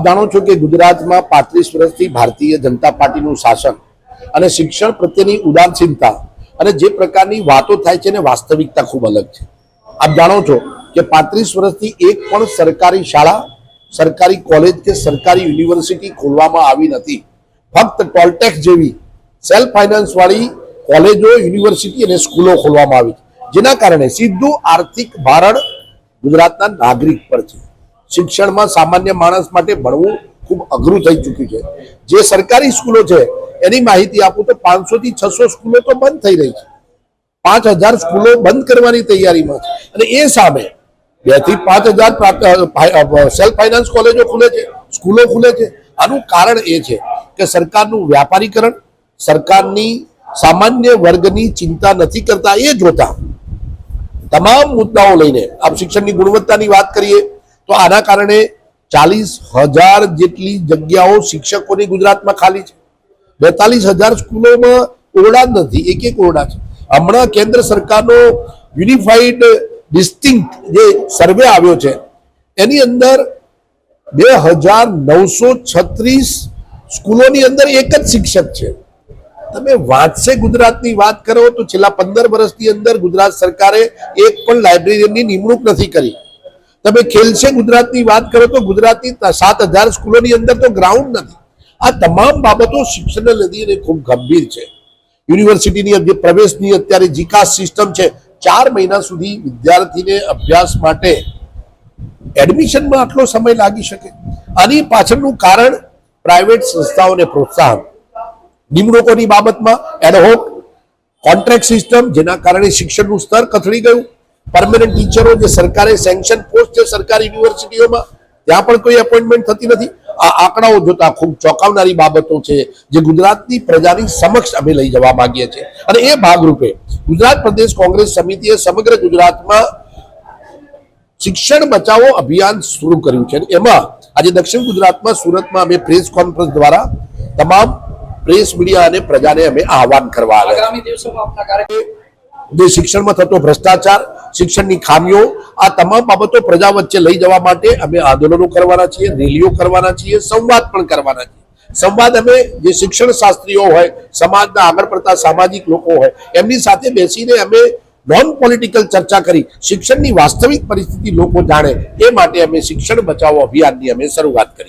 આપ જાણો છો કે ગુજરાતમાં પાંત્રીસ વર્ષથી ભારતીય જનતા પાર્ટીનું શાસન અને શિક્ષણ પ્રત્યેની ઉદાસીનતા અને જે પ્રકારની વાતો થાય છે ને વાસ્તવિકતા ખૂબ અલગ છે. આપ જાણો છો કે પાંત્રીસ વર્ષથી એક પણ સરકારી શાળા, સરકારી કોલેજ કે સરકારી યુનિવર્સિટી ખોલવામાં આવી નથી. ફક્ત ટોલટેક્સ જેવી સેલ્ફ ફાઇનાન્સ વાળી કોલેજો, યુનિવર્સિટી અને સ્કૂલો ખોલવામાં આવી છે. જેના કારણે સીધું આર્થિક ભારણ ગુજરાતના નાગરિક પર છે. શિક્ષણમાં સામાન્ય માણસ માટે ભણવું ખૂબ અઘરું થઈ ચૂક્યું છે. જે સરકારી સ્કૂલો છે, એની માહિતી આપું તો પાંચસો થી છસો સ્કૂલો તો બંધ થઈ રહી છે. પાંચ હજાર સ્કૂલો બંધ કરવાની તૈયારીમાં અને એ સામે બેથી પાંચ હજાર સેલ્ફ ફાઇનાન્સ કોલેજો ખુલે છે, સ્કૂલો ખુલે છે. આનું કારણ એ છે કે સરકારનું વ્યાપારીકરણ, સરકારની સામાન્ય વર્ગની ચિંતા નથી કરતા એ જોતા. તમામ મુદ્દાઓ લઈને આપ શિક્ષણની ગુણવત્તાની વાત કરીએ તો આના કારણે ચાલીસ હજાર જેટલી જગ્યાઓ શિક્ષકોની ગુજરાતમાં ખાલી છે. બેતાલીસ હજાર સ્કૂલોમાં ઓરડા નથી, એક એક ઓરડા છે. હમણાં કેન્દ્ર સરકારનો યુનિફાઈડ ડિસ્ટિંક્ટ જે સર્વે આવ્યો છે, એની અંદર બે હજાર નવસો છત્રીસ સ્કૂલોની અંદર એક જ શિક્ષક છે. તમે વાંચશે ગુજરાતની વાત કરો તો છેલ્લા પંદર વર્ષની અંદર ગુજરાત સરકારે એક પણ લાઇબ્રેરીની નિમણૂક નથી કરી. તમે ખેલશે ગુજરાતની વાત કરો તો ગુજરાતની સાત હજાર સ્કૂલોની અંદર તો ગ્રાઉન્ડ નથી. આ તમામ બાબતો શિક્ષણને લઈને ખૂબ ગંભીર છે. યુનિવર્સિટીની જે પ્રવેશની અત્યારે જીકાસ સિસ્ટમ છે. ચાર મહિના સુધી વિદ્યાર્થીને અભ્યાસ માટે એડમિશનમાં આટલો સમય લાગી શકે. આની પાછળનું કારણ પ્રાઇવેટ સંસ્થાઓને પ્રોત્સાહન. નિમણૂકોની બાબતમાં એડહોક કોન્ટ્રાક્ટ સિસ્ટમ જેના કારણે શિક્ષણનું સ્તર કથળી ગયું. પરમેનન્ટ ટીચરો જે સરકારે સેન્કશન પોસ્ટ છે સરકારી યુનિવર્સિટીઓમાં ત્યાં પણ કોઈ એપોઇન્ટમેન્ટ થતી નથી. આ આંકડાઓ જોતા ખૂબ ચોંકાવનારી બાબતો છે જે ગુજરાતની પ્રજાની સમક્ષ અમે લઈ જવા માંગીએ છીએ. અને એ ભાગરૂપે ગુજરાત પ્રદેશ કોંગ્રેસ સમિતિએ સમગ્ર ગુજરાતમાં શિક્ષણ બચાવો અભિયાન શરૂ કર્યું છે. એમાં આજે દક્ષિણ ગુજરાતમાં સુરતમાં અમે પ્રેસ કોન્ફરન્સ દ્વારા તમામ પ્રેસ મીડિયા અને પ્રજાને અમે આહવાન કરવા આવ્યા. જે શિક્ષણમાં થતો ભ્રષ્ટાચાર શિક્ષણની ખામીઓ, આ તમામ બાબતો પ્રજા વચ્ચે લઈ જવા માટે અમે આંદોલનો કરવાના છીએ, રેલીઓ કરવાના છીએ, સંવાદ પણ કરવાના છીએ. સંવાદ અમે જે શિક્ષણ શાસ્ત્રીઓ હોય, સમાજના આગળ પડતા સામાજિક લોકો હોય, એમની સાથે બેસીને અમે નોન પોલિટિકલ ચર્ચા કરી, શિક્ષણની વાસ્તવિક પરિસ્થિતિ લોકો જાણે, એ માટે અમે શિક્ષણ બચાવો અભિયાનની અમે શરૂઆત કરી.